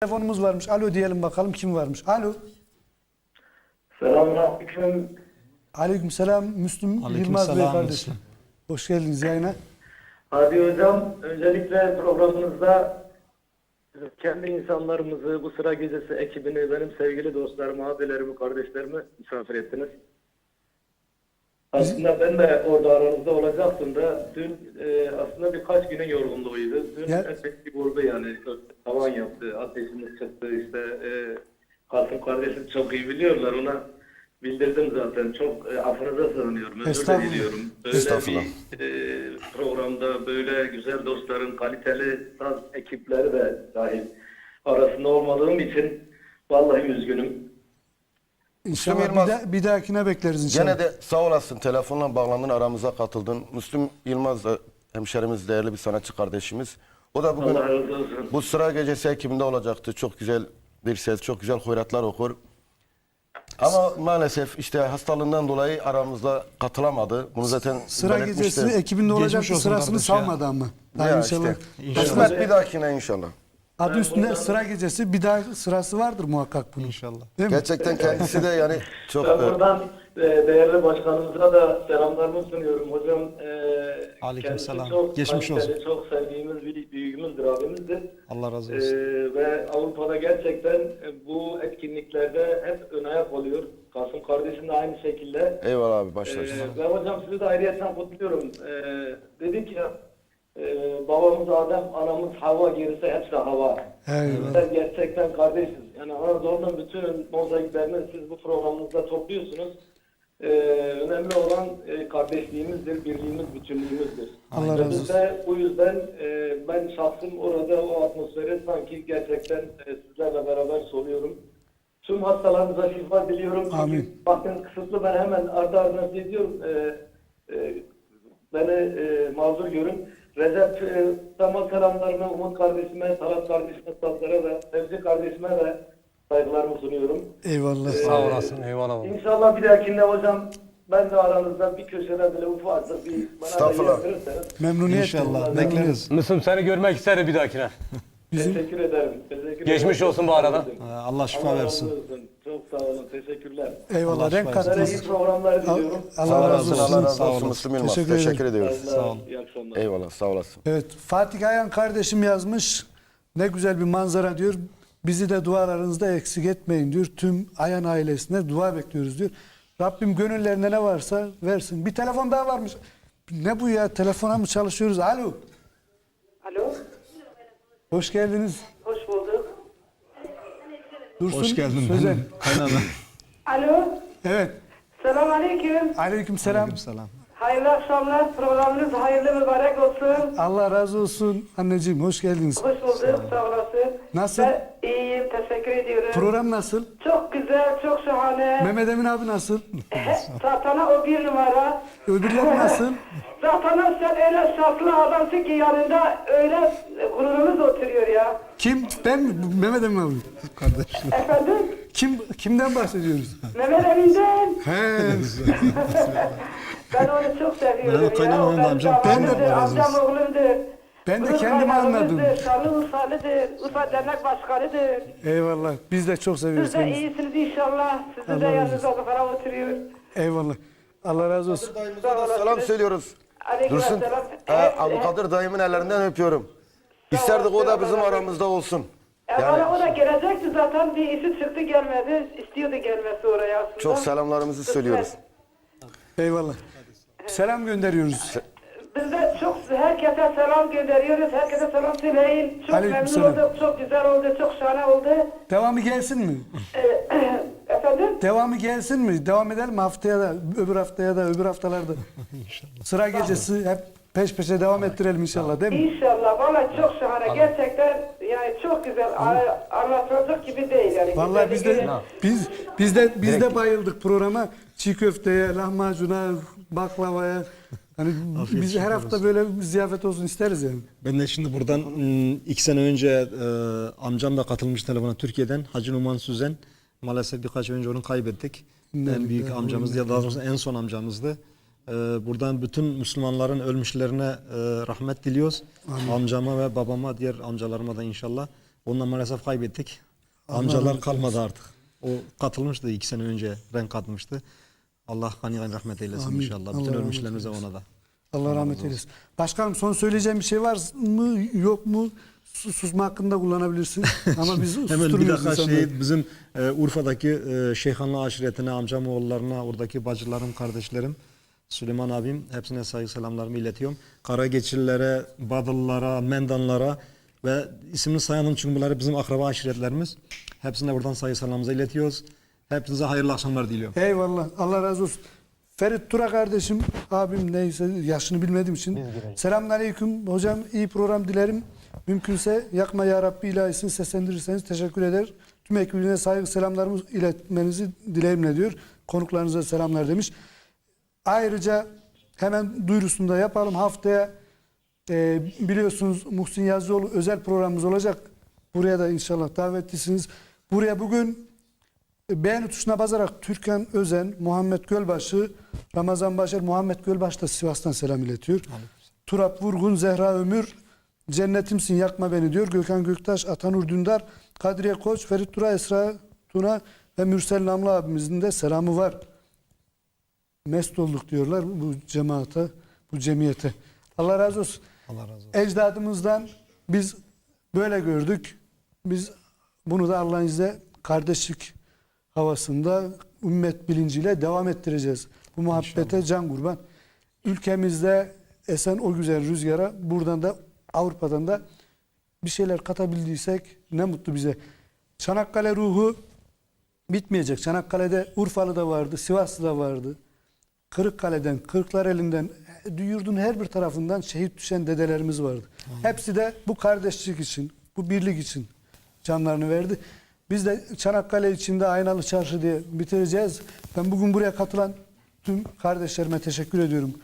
Telefonumuz varmış. Alo diyelim bakalım kim varmış. Alo. Selamünaleyküm. Aleyküm selam. Müslüm Aleyküm Yılmaz Bey selam, kardeşim. Müslüm. Hoş geldiniz yayına. Hadi hocam öncelikle programınızda kendi insanlarımızı, bu sıra gecesi ekibini, benim sevgili dostlarımı, abilerimi, kardeşlerimi misafir ettiniz. Aslında ben de orada aranızda olacaktım da dün e, aslında birkaç günün yorgunluğuydu. Dün Ya- epey bir vurdu yani. Tavan yaptı, ateşimiz çıktı işte. E, Kasım kardeşim çok iyi biliyorlar ona bildirdim zaten. Çok e, affınıza sığınıyorum. Özür de Estağfurullah. diliyorum. Böyle Estağfurullah. bir e, programda böyle güzel dostların, kaliteli saz ekipleri de dahil arasında olmadığım için vallahi üzgünüm. İnşallah bir, Yılmaz. da- bir dahakine bekleriz inşallah. Gene de sağ olasın telefonla bağlandın aramıza katıldın. Müslüm Yılmaz da hemşerimiz değerli bir sanatçı kardeşimiz. O da bugün Allah razı olsun. bu sıra gecesi ekibinde olacaktı. Çok güzel bir ses, çok güzel hoyratlar okur. Ama maalesef işte hastalığından dolayı aramızda katılamadı. Bunu zaten Sıra gecesi ekibinde olacak olsun sırasını kardeş ya. salmadı ama. Daha Ya inşallah. işte. Kısmet bir dahakine inşallah. Adı üstünde sıra gecesi bir daha sırası vardır muhakkak bunun. İnşallah. Değil mi? Gerçekten kendisi de yani çok Ben e, buradan değerli başkanımıza da selamlarımı sunuyorum. Hocam e, Aleykümselam. kendisi çok Geçmiş olsun. Çok sevdiğimiz bir büyüğümüzdür, abimizdir. Allah razı E, olsun. ve Avrupa'da gerçekten e, bu etkinliklerde hep ön ayak oluyor. Kasım kardeşim de aynı şekilde. eyvallah abi başlar. Ee, ve hocam sizi de ayrıyeten kutluyorum. Ee, dedik ya e, babamız Adem, anamız Hava gerisi hepsi hava. Eyvallah. Gerçekten kardeşiz. Yani Anadolu'nun bütün mozaiklerini siz bu programınızda topluyorsunuz. Ee, önemli olan e, kardeşliğimizdir, birliğimiz, bütünlüğümüzdür. Allah Ve razı olsun. bu yüzden e, ben şahsım orada o atmosferi sanki gerçekten e, sizlerle beraber soluyorum. Tüm hastalarımıza şifa diliyorum. Amin. Vaktim kısıtlı ben hemen ardı ardına diyorum. E, e, beni e, mazur görün. Recep e, Samal selamlarımı Umut kardeşime, Talat kardeşime, Sazlara ve Fevzi kardeşime de saygılarımı sunuyorum. Eyvallah. Sağ olasın. Eyvallah. baba. İnşallah bir dahakinde hocam ben de aranızda bir köşede bile ufakta bir bana Estağfurullah. yaptırırsanız Memnuniyetle. İnşallah. Bekleriz. Müslüm seni görmek isterim bir dahakine. Bizim teşekkür ederim. Teşekkür Geçmiş ederim. olsun bu arada. Ee, Allah şifa Allah versin. olsun. Çok sağ olun. Teşekkürler. eyvallah Allah renk kattınız. iyi programlar diliyorum. Allah Allah razı olsun. Allah razı Sağ olsun olasın. Müslüm Yılmaz. Teşekkür Teşekkür, ederim. ediyoruz. Sağ olun. İyi akşamlar. Eyvallah sağ olasın. Evet Fatih Ayan kardeşim yazmış. Ne güzel bir manzara diyor. Bizi de dualarınızda eksik etmeyin diyor. Tüm Ayan ailesine dua bekliyoruz diyor. Rabbim gönüllerine ne varsa versin. Bir telefon daha varmış. Ne bu ya? Telefona mı çalışıyoruz? Alo. Alo, Hoş geldiniz. hoş bulduk. Dursun. Hoş geldin. Sözen. Kaynana. Alo, Evet. selam aleyküm. Aleyküm selam. Selam. Hayırlı akşamlar, programınız hayırlı mübarek olsun. Allah razı olsun anneciğim. Hoş geldiniz. Hoş bulduk, sağ olasın. Nasıl? Ben iyiyim, teşekkür ediyorum. Program nasıl? çok güzel, çok şahane. Mehmet Emin abi nasıl? Satana o bir numara. Öbürleri nasıl? Satana sen öyle şanslı adamsın ki yanında öyle gururumuz oturuyor ya. Kim? Ben mi? Mehmet Emin abi. Kardeşim. Efendim, Kim? Kimden bahsediyoruz? Mehmet Emin'den. He. Ben onu çok seviyorum O da benim amcam. Ben de- amcam oğlumdur. Ben de kendimi anladım. Şanlıurfalıdır, Urfa Dernek Başkanı'dır. Eyvallah. Biz de çok seviyoruz Siz de kendisini. iyisiniz inşallah. Sizin de yanınızda falan oturuyor. Eyvallah. Allah razı olsun. Dayımıza da selam söylüyoruz. Dursun. selam. Ee, Abdülkadir dayımın ellerinden öpüyorum. İsterdik o da bizim aramızda olsun. E, bana o da gelecekti zaten bir işi çıktı gelmedi. İstiyordu gelmesi oraya aslında. Çok selamlarımızı söylüyoruz. Eyvallah. Selam gönderiyoruz. Biz de çok herkese selam gönderiyoruz. Herkese selam söyleyin. Çok Aleyküm memnun selam. olduk. Çok güzel oldu. Çok şahane oldu. Devamı gelsin mi? Efendim? Devamı gelsin mi? Devam edelim mi haftaya da, öbür haftaya da, öbür haftalarda? Sıra gecesi hep peş peşe devam ettirelim inşallah değil mi? İnşallah. Vallahi çok şahane. Gerçekten yani çok güzel. A- Anlatılacak gibi değil yani. Vallahi biz de Güzelliği- biz biz de biz de bayıldık programa. Çiğ köfteye, lahmacuna, baklavaya. Hani biz her hafta böyle bir ziyafet olsun isteriz yani. Ben de şimdi buradan ım, iki sene önce e, amcam da katılmış telefona Türkiye'den. Hacı Numan Süzen. Maalesef birkaç ay önce onu kaybettik. En büyük amcamız ya daha doğrusu en son amcamızdı. E, buradan bütün Müslümanların ölmüşlerine e, rahmet diliyoruz. Amcama ve babama, diğer amcalarıma da inşallah. Ondan maalesef kaybettik. Amcalar kalmadı artık. O katılmıştı iki sene önce renk katmıştı. Allah hani rahmet eylesin Amin. inşallah. Allah Bütün rahmet ölmüşlerimize ona da. Allah rahmet eylesin. Başkanım son söyleyeceğim bir şey var mı yok mu? Sus- Susma hakkında kullanabilirsin. Ama biz Hemen bir dakika şey bizim e, Urfa'daki e, Şeyhanlı aşiretine, amcam oğullarına, oradaki bacılarım, kardeşlerim, Süleyman abim hepsine saygı selamlarımı iletiyorum. Karageçililere, Badıllara, Mendanlara ve ismini sayalım çünkü bunlar bizim akraba aşiretlerimiz. Hepsine buradan saygı selamımızı iletiyoruz. Hepinize hayırlı akşamlar diliyorum. Eyvallah. Allah razı olsun. Ferit Tura kardeşim, abim neyse yaşını bilmediğim için. Selamünaleyküm hocam. iyi program dilerim. Mümkünse yakma ya Rabbi ilahisini seslendirirseniz teşekkür eder. Tüm ekibine saygı selamlarımı iletmenizi dileğimle diyor. Konuklarınıza selamlar demiş. Ayrıca hemen duyurusunu da yapalım. Haftaya e, biliyorsunuz Muhsin Yazıcıoğlu özel programımız olacak. Buraya da inşallah davetlisiniz. Buraya bugün e, beğeni tuşuna basarak Türkan Özen, Muhammed Gölbaşı, Ramazan Başar, Muhammed Gölbaş da Sivas'tan selam iletiyor. Turap Vurgun, Zehra Ömür, Cennetimsin yakma beni diyor. Gökhan Göktaş, Atanur Dündar, Kadriye Koç, Ferit Tura, Esra Tuna ve Mürsel Namlı abimizin de selamı var. Mest olduk diyorlar bu cemaate, bu cemiyete. Allah razı olsun. Allah razı olsun. Ecdadımızdan biz böyle gördük. Biz bunu da Allah'ın izniyle kardeşlik havasında ümmet bilinciyle devam ettireceğiz. Bu muhabbete can kurban. Ülkemizde esen o güzel rüzgara buradan da Avrupa'dan da bir şeyler katabildiysek ne mutlu bize. Çanakkale ruhu bitmeyecek. Çanakkale'de Urfalı da vardı, Sivaslı da vardı. Kırıkkale'den, Kırklareli'nden, yurdun her bir tarafından şehit düşen dedelerimiz vardı. Hepsi de bu kardeşlik için, bu birlik için canlarını verdi. Biz de Çanakkale içinde Aynalı Çarşı diye bitireceğiz. Ben bugün buraya katılan tüm kardeşlerime teşekkür ediyorum.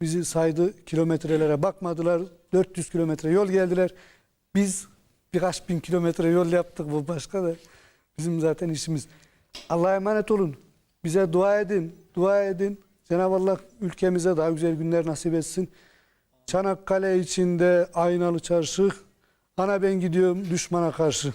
Bizi saydı kilometrelere bakmadılar. 400 kilometre yol geldiler. Biz birkaç bin kilometre yol yaptık bu başka da bizim zaten işimiz. Allah'a emanet olun. Bize dua edin. Dua edin. Cenab-ı Allah ülkemize daha güzel günler nasip etsin. Çanakkale içinde aynalı çarşı. Ana ben gidiyorum düşmana karşı.